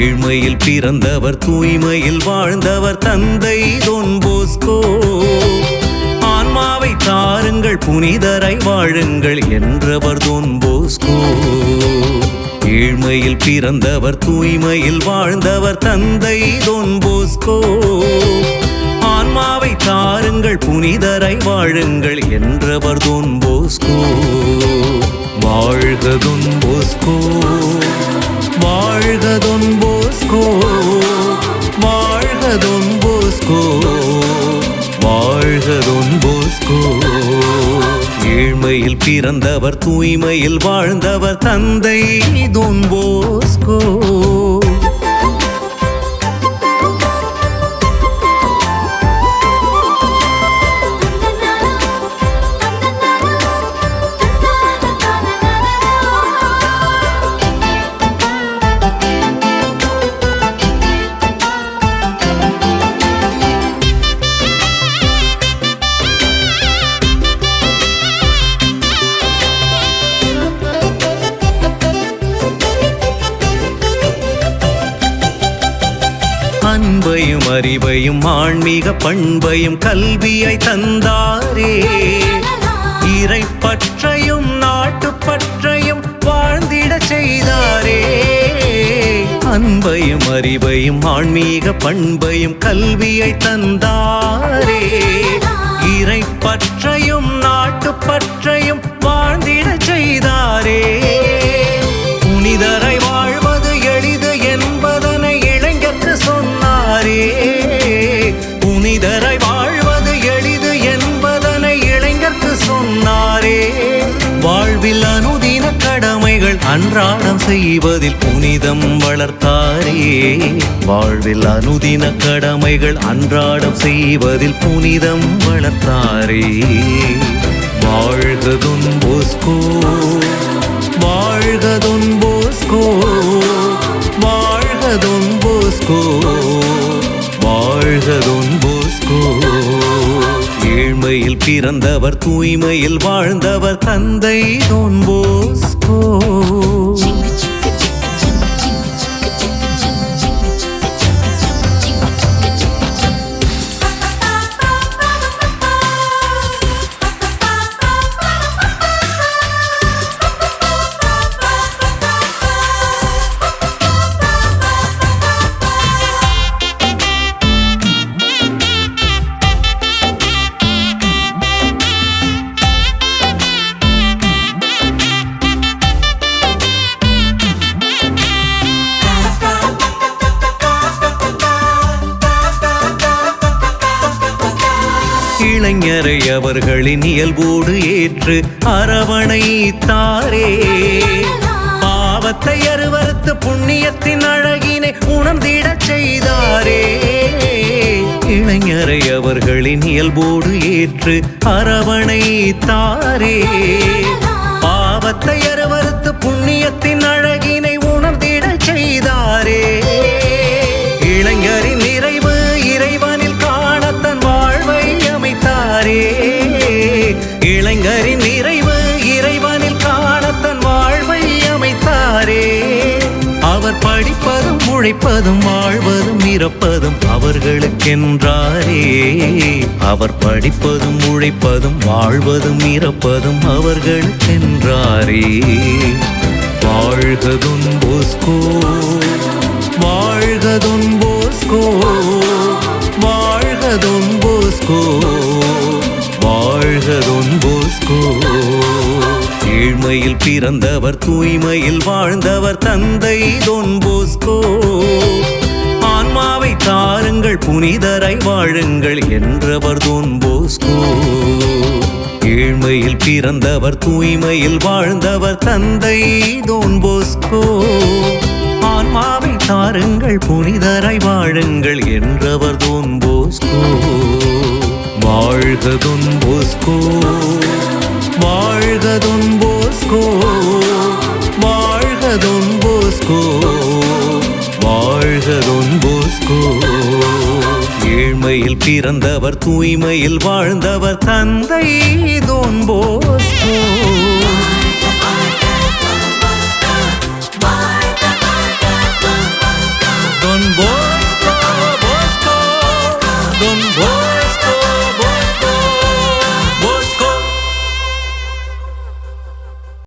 ஏழ்மையில் பிறந்தவர் தூய்மையில் வாழ்ந்தவர் தந்தை தொன் போஸ்கோ ஆன்மாவை தாருங்கள் புனிதரை வாழுங்கள் என்றவர் தொன் போஸ்கோ ஏழ்மையில் பிறந்தவர் தூய்மையில் வாழ்ந்தவர் தந்தை தொன் போஸ்கோ ஆன்மாவை தாருங்கள் புனிதரை வாழுங்கள் என்றவர் தொன் போஸ்கோ வாழ்க பிறந்தவர் தூய்மையில் வாழ்ந்தவர் தந்தை. தொன் அன்பையும் அறிவையும் ஆன்மீக பண்பையும் கல்வியை தந்தாரே. இறை பற்றையும் நாட்டுப்பற்றையும் வாழ்ந்திட செய்தாரே. அன்பையும் அறிவையும் ஆன்மீக பண்பையும் கல்வியை தந்தார். அன்றாடம் செய்வதில் புனிதம் வளர்த்தாரே. வாழ்வில் அனுதின கடமைகள் அன்றாடம் செய்வதில் புனிதம் வளர்த்தாரே. வாழ்க போஸ்கோ வாழ்க போஸ்கோ வாழ்க போஸ்கோ வாழ்க போஸ்கோ. ஏழ்மையில் பிறந்தவர் தூய்மையில் வாழ்ந்தவர் தந்தை தொன்போஸ் போஸ்கோ இளைஞரை அவர்களின் இயல்போடு ஏற்று அரவணைத்தாரே. பாவத்தை அருவறுத்து புண்ணியத்தின் அழகினை உணர்ந்திடச் செய்தாரே. இளைஞரை அவர்களின் இயல்போடு ஏற்று அரவணைத்தாரே. பாவத்தை அருவறுத்து புண்ணியத்தின் அவர் உழைப்பதும் வாழ்வதும் இறப்பதும் அவர்களுக்கென்றாரே. அவர் படிப்பதும் உழைப்பதும் வாழ்வதும் இறப்பதும் அவர்களுக்கென்றாரே. வாழ்கதும் போஸ்கோ தூய்மையில் பிறந்தவர் தூய்மையில் வாழ்ந்தவர் தந்தை தொன் போஸ்கோ ஆன்மாவை தாருங்கள் புனிதரை வாழுங்கள் என்றவர் தொன் போஸ்கோ ஏழ்மையில் பிறந்தவர் தூய்மையில் வாழ்ந்தவர் தந்தை தொன் போஸ்கோ ஆன்மாவை தாருங்கள் புனிதரை வாழுங்கள் என்றவர் தொன் போஸ்கோ வாழ்க தொன் போஸ்கோ போஸ்கோ வாழ்க தொன் போஸ்கோ வாழ்க தொன் போஸ்கோ. ஏழ்மையில் பிறந்தவர் தூய்மையில் வாழ்ந்தவர் தந்தை தொன் போஸ்கோ.